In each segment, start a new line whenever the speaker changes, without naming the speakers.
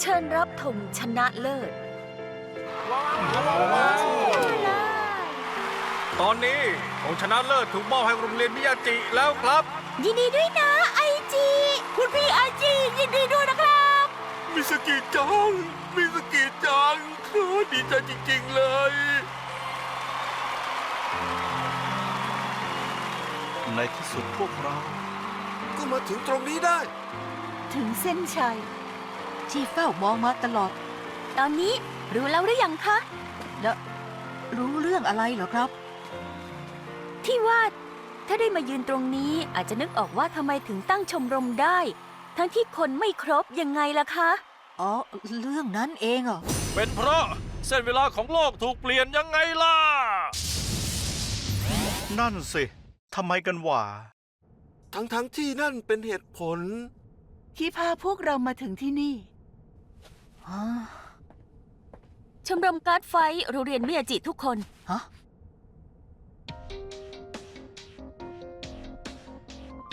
เชิญรับธงชนะเลิศ
ตอนนี้ของชนะเลิศถูกมอบให้โรงเรียนมิยาจิแล้วครับ
ยินดีด้วยนะไอจีคุณพี่ไอจียินดีด้วยนะครับ
มิสกิจัง มิสกิจังเธอดีใจจริงๆเลย
ในที่สุดพวกเรา
ก็มาถึงตรงนี้ได้
ถึงเส้นชัย
ที่เฝ้ามองมาตลอด
ตอนนี้รู้แล้วหรือยังคะ
แล้วรู้เรื่องอะไรเหรอครับ
ที่ว่า ถ้าได้มายืนตรงนี้อาจจะนึกออกว่าทำไมถึงตั้งชมรมได้ ทั้งที่คนไม่ครบยังไงล่ะคะ
อ๋อ เรื่องนั้นเองเหรอ
เป็นเพราะเส้นเวลาของโลกถูกเปลี่ยนยังไงล่ะ
นั่นสิทำไมกันวะ
ทั้งๆที่นั่นเป็นเหตุผล
ที่พาพวกเรามาถึงที่นี่
ชมรมการ์ดไฟท์โรงเรียนมิยาจิทุกคน
ฮะ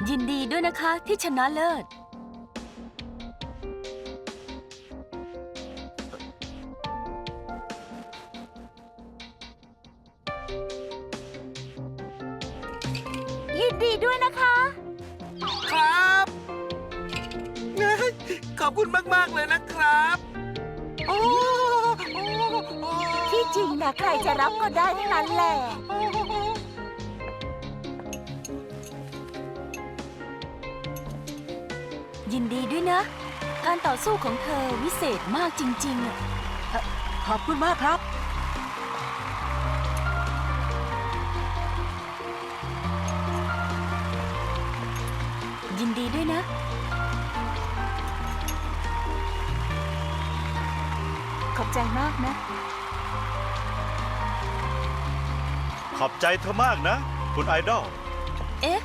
ยินดีด้วยนะคะที่ชนะเลิศ ยินดีด้วยนะคะ
ครับเฮ้ยขอบคุณมาก ๆ เลยนะครับ โอ้โอ้โอ้
ที่จริงนะใครจะรับก็ได้ทั้งนั้นแหละ ยินดีด้วยนะ การต่อสู้ของเธอวิเศษมากจริงๆอะ
ขอบคุณมากครับ
ยินดีด้วยนะ อบใจมากนะ
ขอบใจเธอมากนะ คุณไอดอล
เอ๊ะ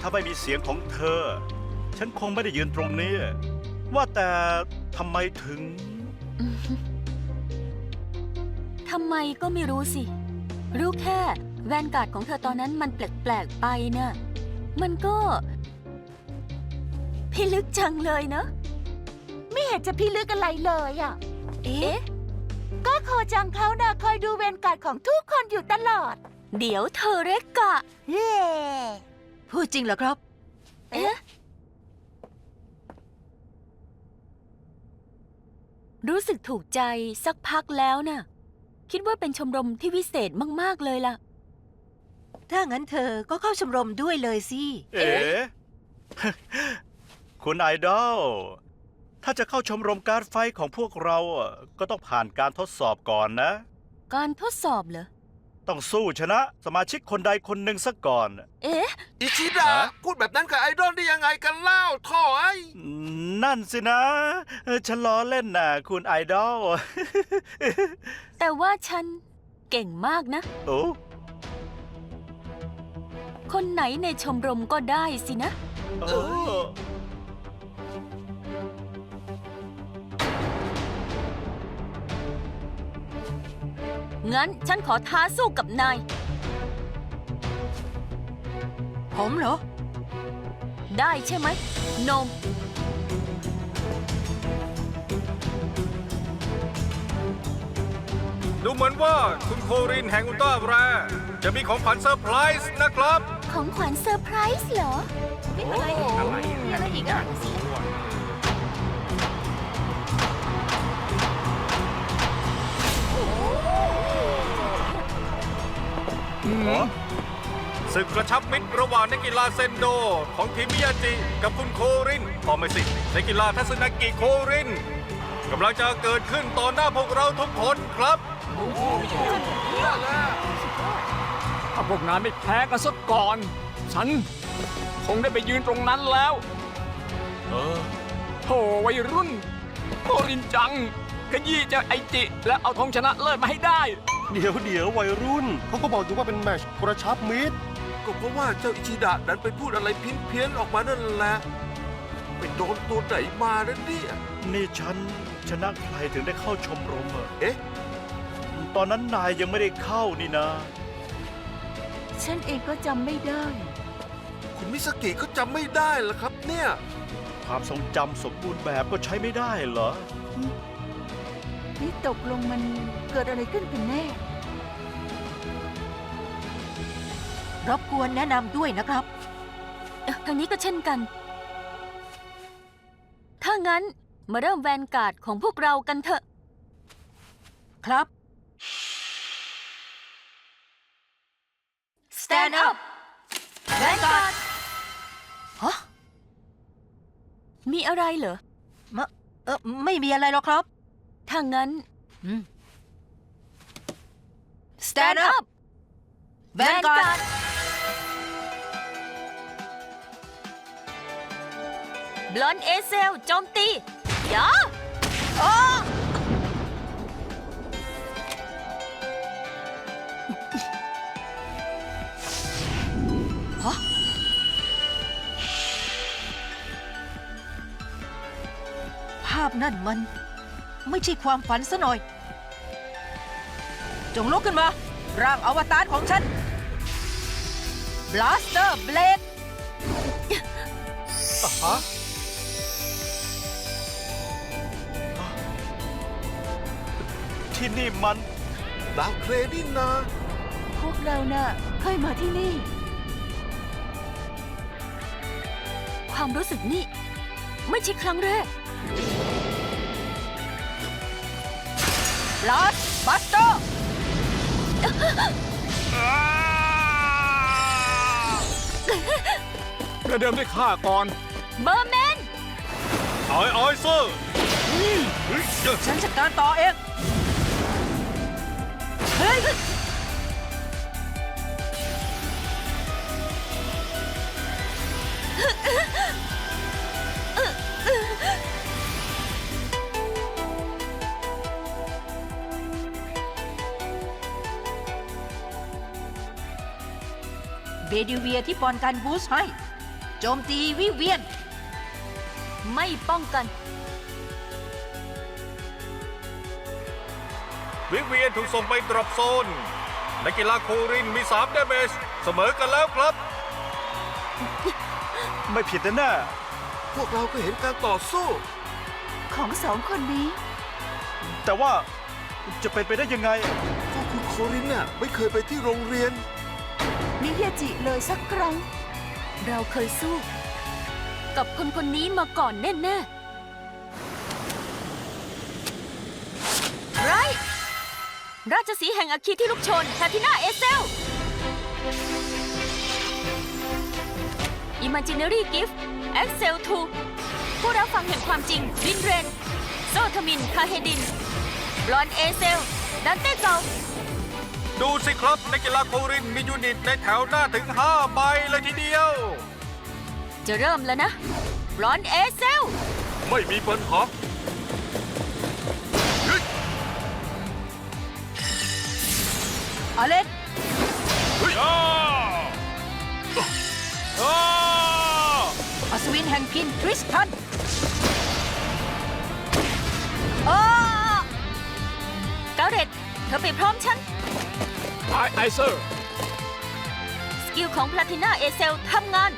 ถ้าไม่มีเสียงของเธอ ฉันคงไม่ได้ยืนตรงนี้ ว่าแต่ทำไมถึง
ทำไมก็ไม่รู้สิ รู้แค่แวนการ์ดของเธอตอนนั้นมันแปลกๆไปน่ะมันก็พิลึกจังเลยเนอะ
ไม่เห็นจะพี่ลึกอะไรเลยอะ
เอ๊ะ
ก็โคจังเขานะคอยดูเวรการดของทุกคนอยู่ตลอด
เดี๋ยวเธอเรกกะ
เย่
พูดจริงเหรอครับ
เอ๊ะ รู้สึกถูกใจสักพักแล้วน่ะ คิดว่าเป็นชมรมที่วิเศษมาก ๆ เลยล่ะ
ถ้างั้นเธอก็เข้าชมรมด้วยเลยสิ
เอ๋ คุณไอดอล ถ้าจะเข้าชมรมการดไฟของพวกเราอะก็ต้องผ่านการทดสอบก่อนนะ
การทดสอบเหรอ
ต้องสู้ชนะสมาชิกคนใดคนหนึ่งซะก่อน
เอ๊ะ
อิชิดะ
ฮะ
พูดแบบนั้นกับไอดอลได้ยังไงกันเล่าท่อไอ้
นั่นสินะเออฉันล้อเล่นน่ะ คุณไอดอล
แต่ว่าฉันเก่งมากนะ
โอ้
คนไหนในชมรมก็ได้สินะ
เอ
งั้นฉันขอท้าสู้กับนาย
ผมเหรอ
ได้ใช่ไหมโนม
ดูเหมือนว่าคุณโครินแห่งอุลตร้าแรร์จะมีของขวัญเซอร์ไพรส์นะครับ
ของขวัญเซอร์ไพรส์เหรอ
อะไรอะไรอีกอะ
ศึกกระชับมิตรระหว่างนักกีฬาเซนโด ของทีมมิยาจิกับคุณโครินพอไม่สินักกีฬาทัศนกิโครินกำลังจะเกิดขึ้นต่อหน้าพวกเราทุกคนครับ
ถ้าพวกนายไม่แพ้กันสักก่อน ฉันคงได้ไปยืนตรงนั้นแล้ว
เออ
โธ่วัยรุ่นโครินจังขยี้เจ้าไอจิ และเอาธงชนะเลิศมาให้ได้
เดี๋ยวเดี๋ยววัยรุ่น เขาก็บอกอยู่ว่าเป็นแมตชกระชับมิตร
ก็เพราะว่าเจ้าอิชิดะนั้นไปพูดอะไรเพี้ยนๆออกมานั่นแหละไปโดนตัวไหนมานั่นเนี่ย
นี่ฉันชนะใครถึงได้เข้าชมรมอะ
เอ๊ะ
ตอนนั้นนายยังไม่ได้เข้านี่นะ
ฉันเองก็จำไม่ได้
คุณมิสกิก็จำไม่ได้เหรอครับเนี่ย
ความทรงจำสมบูรณ์แบบก็ใช้ไม่ได้เหรอ
นี่ตกลงมันเกิดอะไรขึ้นกันแน่
รบกวนแนะนำด้วยนะครับ
เอ่อทางนี้ก็เช่นกัน ถ้างั้นมาเริ่มแวนการ์ดของพวกเรากันเถอะ
ครับ
Stand up แวนการ์ด
ฮะ
มีอะไรเหรอ
มะเออไม่มีอะไรหรอกครับ
ถ้างั้น
อืม Stand up แวนการ์ด
บลอนเอเซลโจมตียา
ภาพนั่นมัน ไม่ใช่ความฝันซะหน่อย จงลุกขึ้นมา ร่างอวตารของฉัน Blaster Blade
ที่นี่มัน
ดาวเครดินนะ
พวกเราน่ะเคยมาที่นี่
ความรู้สึกนี่ ไม่ใช่ครั้งแรก
Blast Buster
ประเดิมด้วยข้าก่อน
เบอร์แมน
ไอไอเซอร์เฮ้ยเจ้า
ฉันจัดการต่อเอง บดิเวียที่ปอนการบูสต์ให้ โจมตีวิเวียน
ไม่ป้องกัน
วิเวียนถูกส่งไปดรอปโซน นักกีฬาโครินมี3เดเมจเสมอกันแล้วครับ
ไม่ผิดแน่
พวกเราก็เห็นการต่อสู้
ของสองคนนี้
ๆแต่ว่าจะเป็นไปได้ยังไง
ก็คุณโครินน่ะไม่เคยไปที่โรงเรียน
มิยาจิเลยสักครั้ง
เราเคยสู้ กับคนคนนี้มาก่อนแน่ๆไรราชสีห์แห่งอาคีที่ลูกชนแพทิน่าเอเซล Imaginary Gift Excel 2ผู้รับฟังแห่งความจริงวินเรน โซทามิน คาเฮดินบลอนเอเซลดันเต้เกา
ดูสิครับนักกีฬาโครินมียูนิตในแถวหน้าถึง 5 ใบเลยทีเดียว
จะเริ่มแล้วนะบลอนเอเซล
ไม่มีปัญหา
อเลน
เฮ้ยอ้าอ้า
อัศวินแห่งพินทริสตันโอ้
เกาเรตเธอไปพร้อมฉัน
ไอไอเซอร์
สกิลของพลาติน่าเอเซลทำงาน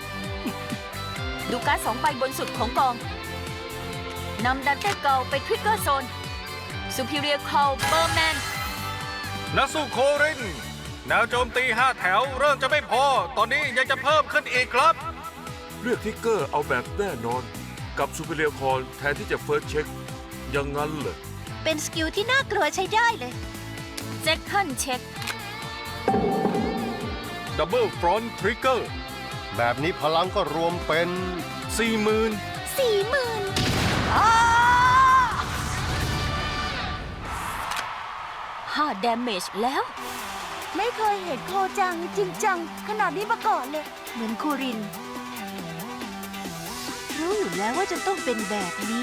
ดูการดสองใบบนสุดของกอง นำดันเต้เกาไปทริกเกอร์โซน s u p e r i o r Call เบอร์แมน
นักสู้โคริน แนวโจมตี 5 แถว เริ่มจะไม่พอ ตอนนี้ยังจะเพิ่มขึ้นอีกครับ
เลือกทิกเกอร์เอาแบบแน่นอน กับซูเปอร์เรียคอนแทนที่จะเฟิร์สเช็คอยังงั้นเลย
เป็นสกิลที่น่ากลัวใช้ได้เลย
เจ็คคันเช็ค
ดับเบิลฟรอนต์ทริกเกอร์
แบบนี้พลังก็รวมเป็น
40,000
สี่หมื่น
5 damage แล้ว
ไม่เคยเห็นโคจังจริงจังขนาดนี้มาก่อนเลย
เหมือนคูริน รู้อยู่แล้วว่าจะต้องเป็นแบบนี้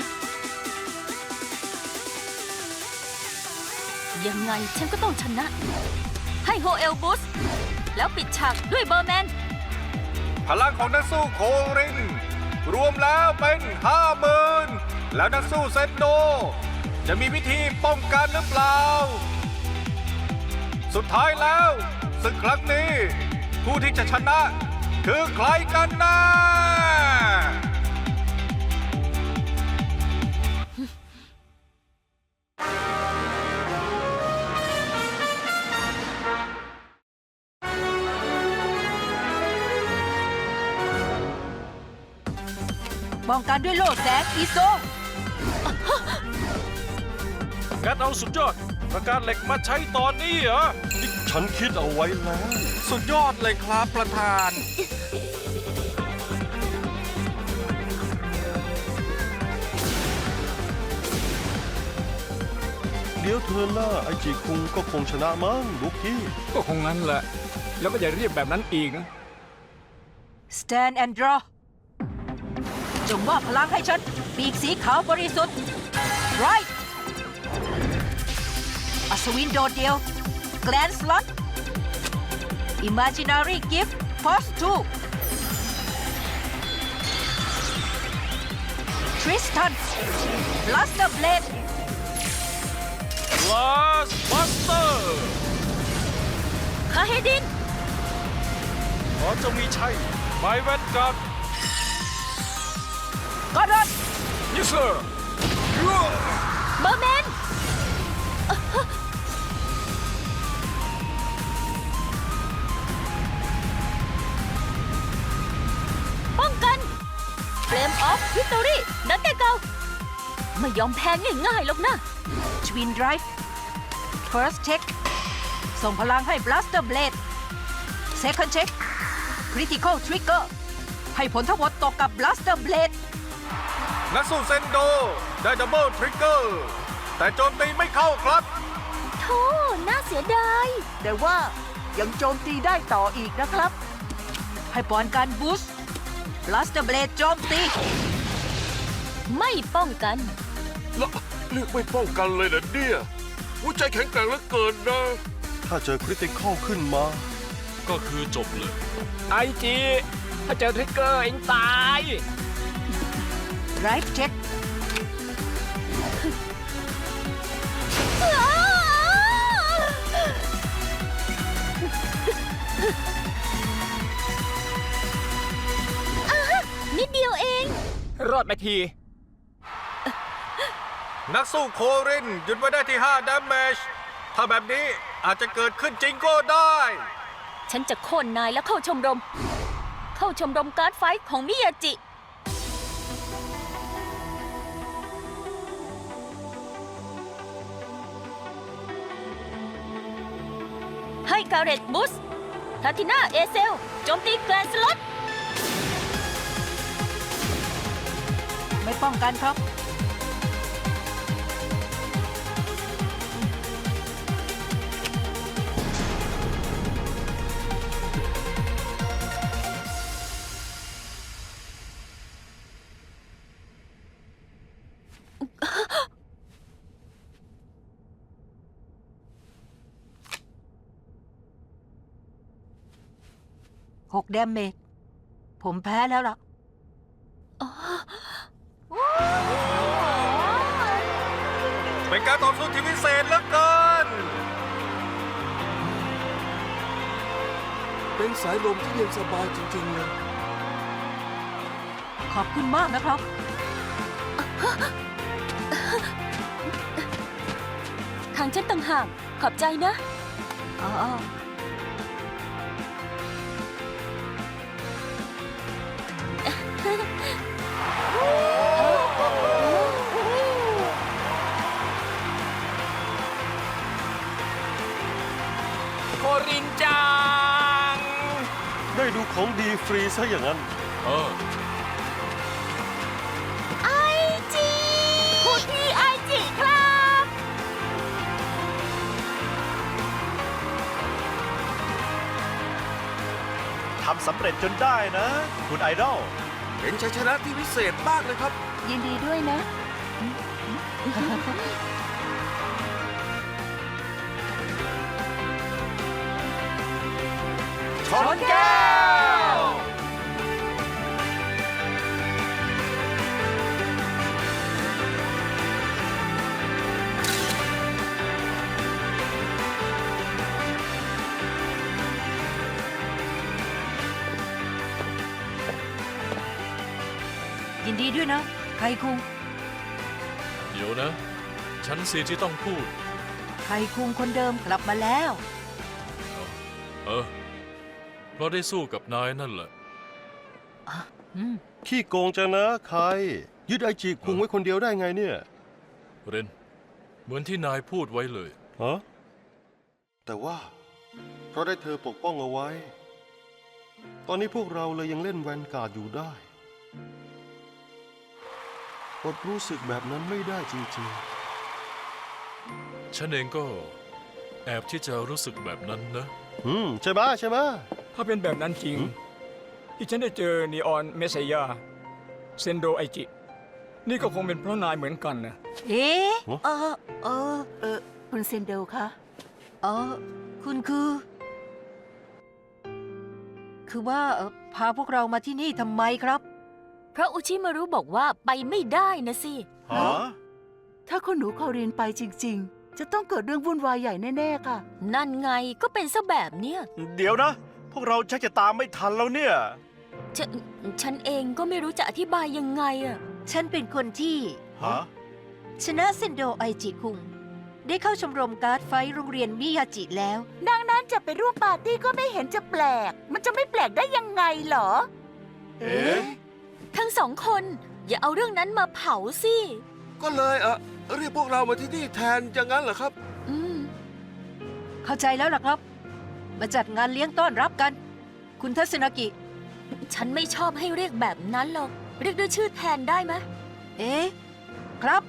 ยังไงฉันก็ต้องชนะ ให้โฮเอลบูส แล้วปิดฉากด้วยเบอร์แมน
พลังของนักสู้โคริน รวมแล้วเป็นห้าหมื่นแล้วนักสู้เซนโด จะมีวิธีป้องกันหรือเปล่า สุดท้ายแล้วศึกครั้งนี้ ผู้ที่จะชนะ คือใครกันนะ
ป้องกันด้วยโล่แสงอีโซ
งั้นเอาสุดยอดประการเหล็กมาใช้ตอนนี้เหรอฉันคิดเอาไว้แล้ว
สุดยอดเลยครับประธาน
เดี๋ยวเธอหน้าไอจีคุงก็คงชนะมั้งลูกพี่
ก็คงงั้นแหละ แล้วก็อย่าเรียกแบบนั้นอีกนะ
Stand and draw จ งมอบพลังให้ฉัน ปีกสีขาวบริสุทธิ์ Right อัศวินโดดเดียว Grand Slot Imaginary Gift Force 2 Tristan Blaster Blade
ลาสบัสเตอร์
คาเฮดิน
ขอจงมีชัยไมเวนกั ด
Goddard
Yes sir
เบอร์แมนป้องกันเฟรมออฟวิกตอรี่นันแต่เก่าไม่ยอมแพ้ง่ายๆหรอกนะ
Twin Drive First Check ส่งพลังให้ Blaster Blade Second Check Critical Trigger ให้ผลทั้งหมดตกกับ Blaster Blade
นักสู้เซนโด ได้ดับเบิลทริกเกอร์ แต่โจมตีไม่เข้าครับ
โธ่น่าเสียดาย
แต่ว่ายังโจมตีได้ต่ออีกนะครับ ให้ปอนการบูสต์ Blaster Blade โจมตี
ไม่ป้องกัน
แล้วเลือกไม่ป้องกันเลยนะเนี่ยหัวใจแข็งแกร่งเหลือเกินนะ
ถ้าเจอคริติคอลขึ้นมา
ก็คือจบเลย
ไอจี ถ้าเจอทริกเกอร์เองตาย
Drive Check
นิดเดียวเอง
รอดไปที
นักสู้โครินหยุดไว้ได้ที่5 damage ถ้าแบบนี้อาจจะเกิดขึ้นจริงก็ได้
ฉันจะโค่นนายแล้วเข้าชมรม เข้าชมรมการ์ดไฟท์ของมิยาจิ ให้การเรตบุสทาทิน่าเอเซลโจมตีแกลนสล็อต
ไม่ป้องกันครับ หกเดมเมจผมแพ้แล้วล่ะ
เป็นการต่อสู้ที่พิเศษเหลือเกิน
เป็นสายลมที่เย็นสบายจริงๆเลย
ขอบคุณมากนะครับ
ทางฉันต่างหากขอบใจนะ
อ๋อ
ของดีฟรีซะอย่างนั้น
เออ
ไอจีพูดที่ไอจีครับ
ทำสำเร็จจนได้นะ คุณไอดอล
เป็นชัยชนะที่พิเศษมากเลยครับ
ยินดีด้วยนะ
ชนแก้
ดีด้วยนะ ไคคุง
เดี๋ยวนะ ฉันสิที่ต้องพูด
ไคคุงคนเดิมกลับมาแล้ว
เออ เพราะได้สู้กับนายนั่นแหละ
อืม
ขี้โกงจังนะใคร ยึดไอจีคุงไว้คนเดียวได้ไงเนี่ย
เรน เหมือนที่นายพูดไว้เลย
ฮะแต่ว่า เพราะได้เธอปกป้องเอาไว้ ตอนนี้พวกเราเลยยังเล่นแวนการ์ดอยู่ได้ อดรู้สึกแบบนั้นไม่ได้จริง
ฉันเองก็แอบที่จะรู้สึกแบบนั้นนะ
ๆ อืม ใช่ไหมใช่ไหม
ถ้าเป็นแบบนั้นจริง
หืม
ที่ฉันได้เจอนีออนเมสยาเซนโดไอจิ นี่ก็คงเป็นเพราะนายเหมือนกันนะ
เอ๊ะ
เออเออเออคุณเซนเดลคะ
เออคุณคือ คือว่าเอ่อพาพวกเรามาที่นี่ทำไมครับ
เพราะอุชิมารุบอกว่าไปไม่ได้นะสิ
ฮะ
ถ้าคุณหนูคอรินไปจริง ๆ จะต้องเกิดเรื่องวุ่นวายใหญ่แน่ๆค่ะ
นั่นไงก็เป็นซะแบบเนี้ย
เดี๋ยวนะ พวกเราชักจะตามไม่ทันแล้วเนี่ย
ฉันฉันเองก็ไม่รู้จะอธิบายยังไงอะ
ฉันเป็นคนที่
ฮะ
ชนะเซนโดไอจิคุง ได้เข้าชมรมการ์ดไฟท์โรงเรียนมิยาจิแล้ว
ดังนั้นจะไปร่วมปาร์ตี้ก็ไม่เห็นจะแปลก มันจะไม่แปลกได้ยังไงเหรอ
เอ๊ะ
ทั้งสองคน อย่าเอาเรื่องนั้นมาเผาสิ
ก็เลยเออเรียกพวกเรามาที่นี่แทนอย่างนั้นเหรอครับ
อืม
เข้าใจแล้วล่ะครับ มาจัดงานเลี้ยงต้อนรับกัน คุณทัศนกิ
ฉันไม่ชอบให้เรียกแบบนั้นหรอก เรียกด้วยชื่อแทนได้ไหม
เอ๊ะ ครับ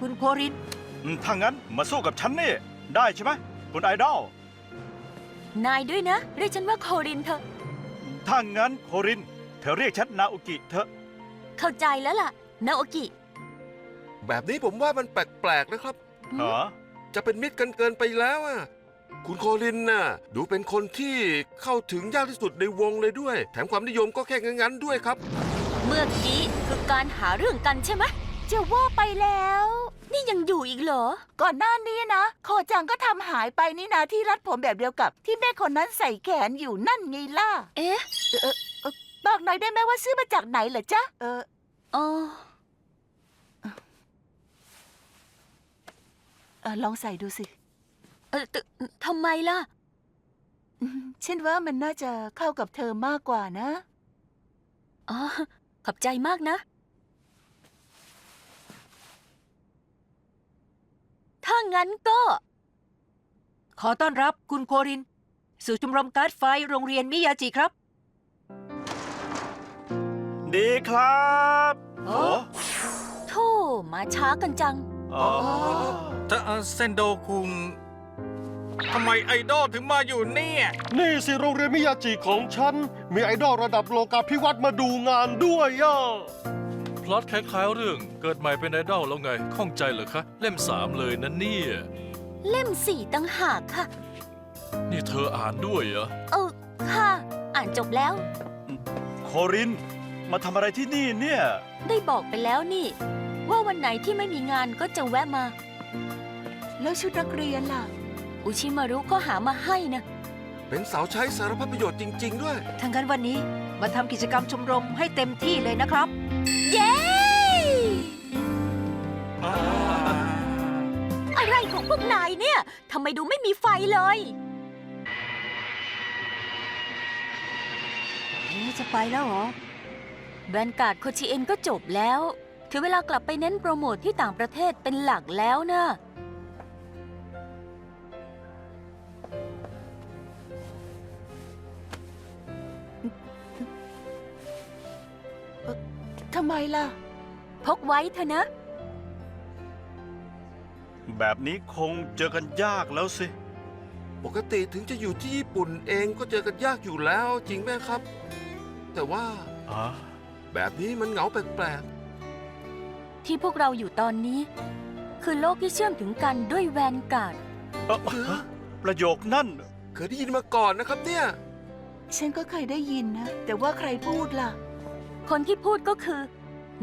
คุณโคริน
อืมถ้างั้นมาสู้กับฉันนี่ได้ใช่ไหมคุณไอดอล
นายด้วยนะ เรียกฉันว่าโครินเถอะ
ถ้างั้นโคริน เธอเรียกฉันนาอุกิเถอะ
เข้าใจแล้วล่ะ นาโอกิ
แบบนี้ผมว่ามันแปลกๆนะครับ
ฮะ
จะเป็นมิตรกันเกินไปแล้วอะ คุณโคลินน่ะ ดูเป็นคนที่เข้าถึงยากที่สุดในวงเลยด้วย แถมความนิยมก็แค่งั้นๆด้วยครับ
เมื่อกี้คือการหาเรื่องกันใช่ไหม
จะว่าไปแล้ว
นี่ยังอยู่อีกเหรอ
ก่อนหน้านี้นะ โคจังก็ทำหายไปนี่นะที่รัดผมแบบเดียวกับ ที่แม่คนนั้นใส่แขนอยู่นั่นไงล่ะ
เอ๊ะ
บอกหน่อยได้ไหมว่าซื้อมาจากไหนเหรอจ๊ะ เออ
อ๋อ
เออลองใส่ดูสิ
เออตึทำไมล่ะ
อืมฉันว่ามันน่าจะเข้ากับเธอมากกว่านะ
อ๋อ ขอบใจมากนะ ถ้างั้นก็
ขอต้อนรับคุณโคริน สู่ชมรมการ์ดไฟท์โรงเรียนมิยาจิครับ
ดีครับ
โอ้โธ่มาช้ากันจัง
อ๋อ
ถ้าเอ่อเซนโดคุงทำไมไอดอลถึงมาอยู่เนี่ย
นี่สิโรงเรียนมิยาจิของฉัน มีไอดอลระดับโลกาภิวัตน์มาดูงานด้วยอะ
พล็อตคล้ายๆเรื่องเกิดใหม่เป็นไอดอลแล้วไงข้องใจเหรอคะ เล่มสามเลยนะเนี่ย
เล่มสี่ตั้งหากค่ะ
นี่เธออ่านด้วยเหรอ
เออค่ะ อ่านจบแล้ว
โคริน มาทำอะไรที่นี่เนี่ย
ได้บอกไปแล้วนี่ ว่าวันไหนที่ไม่มีงานก็จะแวะมา
แล้วชุดนักเรียนล่ะ
อุชิมารุก็หามาให้นะ
เป็นเสาใช้สารพัดประโยชน์จริง ๆ ด้วย
ทั้งนั้นวันนี้มาทำกิจกรรมชมรมให้เต็มที่เลยนะครับ
เย้ อะไรของพวกนายเนี่ยทำไมดูไม่มีไฟเลย
เอ๊ะจะไปแล้วเหรอ
แบรนการ์ดโคชิเอ็นก็จบแล้ว ถึงเวลากลับไปเน้นโปรโมทที่ต่างประเทศเป็นหลักแล้วนะ
ทำไมล่ะ
พกไว้เถอะนะ
แบบนี้คงเจอกันยากแล้วสิ
ปกติถึงจะอยู่ที่ญี่ปุ่นเองก็เจอกันยากอยู่แล้วจริงไหมครับ แต่ว่า
อ๋อ
แบบนี้มันเหงาแปลก
ที่พวกเราอยู่ตอนนี้ คือโลกที่เชื่อมถึงกันด้วยแวนการ์ด
เอ่อ
ๆเออ
ประโยคนั่น
เคยได้ยินมาก่อนนะครับเนี่ย
ฉันก็เคยได้ยินนะ แต่ว่าใครพูดล่ะ
คนที่พูดก็คือ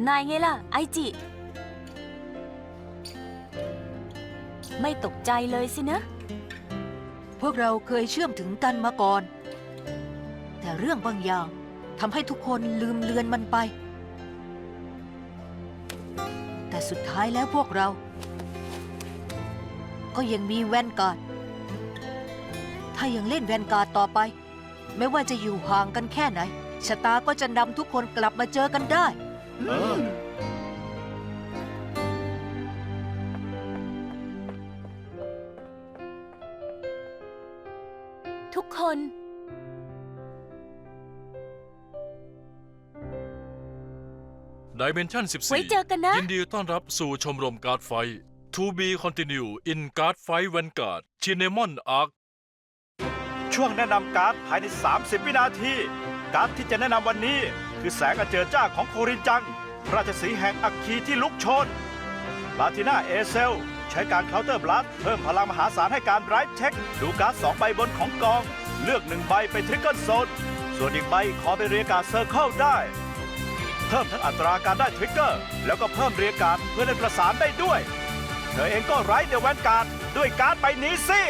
นายไงล่ะ ไอจิ ไม่ตกใจเลยสินะ
พวกเราเคยเชื่อมถึงกันมาก่อน แต่เรื่องบางอย่าง ทำให้ทุกคนลืมเลือนมันไป แต่สุดท้ายแล้วพวกเรา ก็ยังมีแวนการ์ด ถ้ายังเล่นแวนการ์ดต่อไป ไม่ว่าจะอยู่ห่างกันแค่ไหน ชะตาก็จะนำทุกคนกลับมาเจอกันได้
ทุกคน
ดิเมนชั่น
ไว้เจอกันนะ
14ยินดีต้อนรับสู่ชมรมการ์ดไฟ To be continue in Guard Fight Vanguard Cinnamon Arc
ช่วงแนะนำการ์ดภายใน 30 วินาที การ์ดที่จะแนะนำวันนี้ คือแสงอเจิดจ้าของโครินจัง ราชสีห์แห่งอัคคีที่ลุกโชนลาติน่าเอเซล ใช้การเคาน์เตอร์บลัสเพิ่มพลังมหาศาลให้การไร้เช็ค ดูการ์ดสองใบบนของกอง เลือกหนึ่งใบไปทริกเกิลโซน ส่วนอีกใบขอไปเรียกการ์ดเซอร์เคิลได้ เพิ่มทั้งอัตราการได้ทริกเกอร์ แล้วก็เพิ่มเรียกการ์ดเพื่อเล่นประสานได้ด้วย เธอเองก็ไร้เดอะแวนการ์ดด้วยการ์ดใบนี้สิ